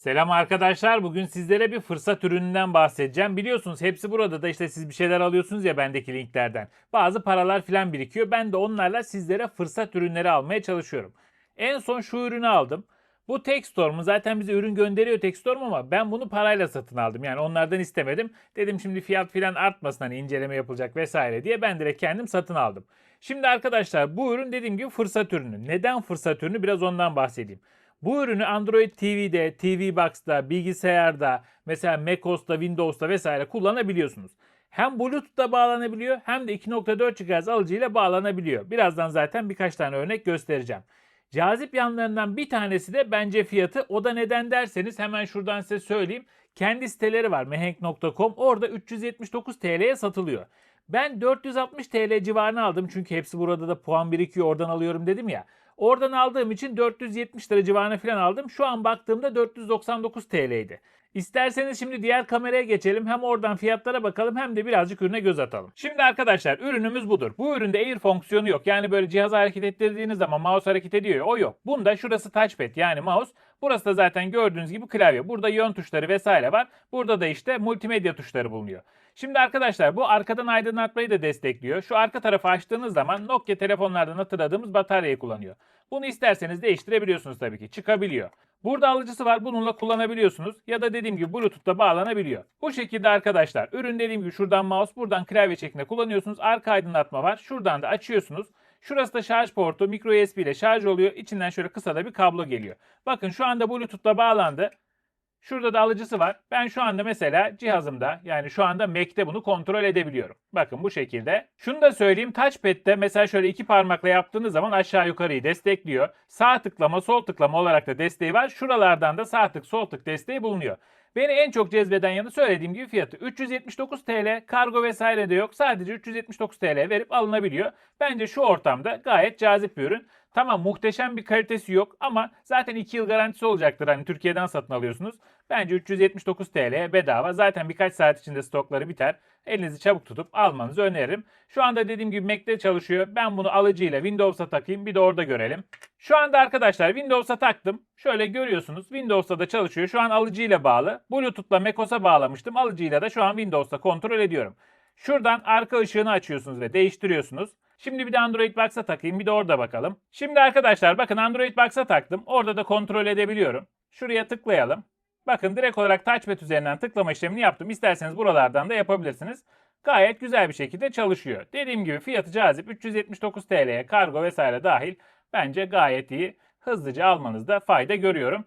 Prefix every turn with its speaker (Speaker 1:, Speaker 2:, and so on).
Speaker 1: Selam arkadaşlar. Bugün sizlere bir fırsat ürününden bahsedeceğim. Biliyorsunuz hepsi burada da işte siz bir şeyler alıyorsunuz ya bendeki linklerden. Bazı paralar falan birikiyor. Ben de onlarla sizlere fırsat ürünleri almaya çalışıyorum. En son şu ürünü aldım. Bu Textorm zaten bize ürün gönderiyor Textorm ama ben bunu parayla satın aldım. Yani onlardan istemedim. Dedim şimdi fiyat filan artmasın hani inceleme yapılacak vesaire diye ben direkt kendim satın aldım. Şimdi arkadaşlar bu ürün dediğim gibi fırsat ürünü. Neden fırsat ürünü biraz ondan bahsedeyim. Bu ürünü Android TV'de, TV Box'ta, bilgisayarda, mesela macOS'ta, Windows'ta vesaire kullanabiliyorsunuz. Hem Bluetooth'ta bağlanabiliyor hem de 2.4 GHz alıcıyla bağlanabiliyor. Birazdan zaten birkaç tane örnek göstereceğim. Cazip yanlarından bir tanesi de bence fiyatı. O da neden derseniz hemen şuradan size söyleyeyim. Kendi siteleri var mehenk.com. Orada 379 TL'ye satılıyor. Ben 460 TL civarına aldım çünkü hepsi burada da puan birikiyor oradan alıyorum dedim ya. Oradan aldığım için 470 lira civarına falan aldım. Şu an baktığımda 499 TL'ydi. İsterseniz şimdi diğer kameraya geçelim. Hem oradan fiyatlara bakalım hem de birazcık ürüne göz atalım. Şimdi arkadaşlar ürünümüz budur. Bu üründe Air fonksiyonu yok. Yani böyle cihazı hareket ettirdiğiniz zaman mouse hareket ediyor ya o yok. Bunda şurası touchpad yani mouse. Burası da zaten gördüğünüz gibi klavye. Burada yön tuşları vesaire var. Burada da işte multimedya tuşları bulunuyor. Şimdi arkadaşlar bu arkadan aydınlatmayı da destekliyor. Şu arka tarafı açtığınız zaman Nokia telefonlardan hatırladığımız bataryayı kullanıyor. Bunu isterseniz değiştirebiliyorsunuz tabii ki. Çıkabiliyor. Burada alıcısı var. Bununla kullanabiliyorsunuz. Ya da dediğim gibi Bluetooth'ta bağlanabiliyor. Bu şekilde arkadaşlar ürün dediğim gibi şuradan mouse buradan klavye şeklinde kullanıyorsunuz. Arka aydınlatma var. Şuradan da açıyorsunuz. Şurası da şarj portu. Micro USB ile şarj oluyor. İçinden şöyle kısa da bir kablo geliyor. Bakın şu anda Bluetooth'la bağlandı. Şurada da alıcısı var. Ben şu anda mesela cihazımda yani şu anda Mac'te bunu kontrol edebiliyorum. Bakın bu şekilde. Şunu da söyleyeyim touchpad'de mesela şöyle iki parmakla yaptığınız zaman aşağı yukarıyı destekliyor. Sağ tıklama sol tıklama olarak da desteği var. Şuralardan da sağ tık sol tık desteği bulunuyor. Beni en çok cezbeden yanı söylediğim gibi fiyatı 379 TL. Kargo vesaire de yok. Sadece 379 TL verip alınabiliyor. Bence şu ortamda gayet cazip bir ürün. Tamam muhteşem bir kalitesi yok ama zaten 2 yıl garantisi olacaktır. Hani Türkiye'den satın alıyorsunuz. Bence 379 TL bedava. Zaten birkaç saat içinde stokları biter. Elinizi çabuk tutup almanızı öneririm. Şu anda dediğim gibi Mac'te çalışıyor. Ben bunu alıcıyla Windows'a takayım. Bir de orada görelim. Şu anda arkadaşlar Windows'a taktım. Şöyle görüyorsunuz Windows'ta da çalışıyor. Şu an alıcıyla bağlı. Bluetooth'la macOS'a bağlamıştım. Alıcıyla da şu an Windows'ta kontrol ediyorum. Şuradan arka ışığını açıyorsunuz ve değiştiriyorsunuz. Şimdi bir de Android Box'a takayım bir de orada bakalım. Şimdi arkadaşlar bakın Android Box'a taktım. Orada da kontrol edebiliyorum. Şuraya tıklayalım. Bakın direkt olarak touchpad üzerinden tıklama işlemini yaptım. İsterseniz buralardan da yapabilirsiniz. Gayet güzel bir şekilde çalışıyor. Dediğim gibi fiyatı cazip 379 TL'ye kargo vesaire dahil bence gayet iyi. Hızlıca almanızda fayda görüyorum.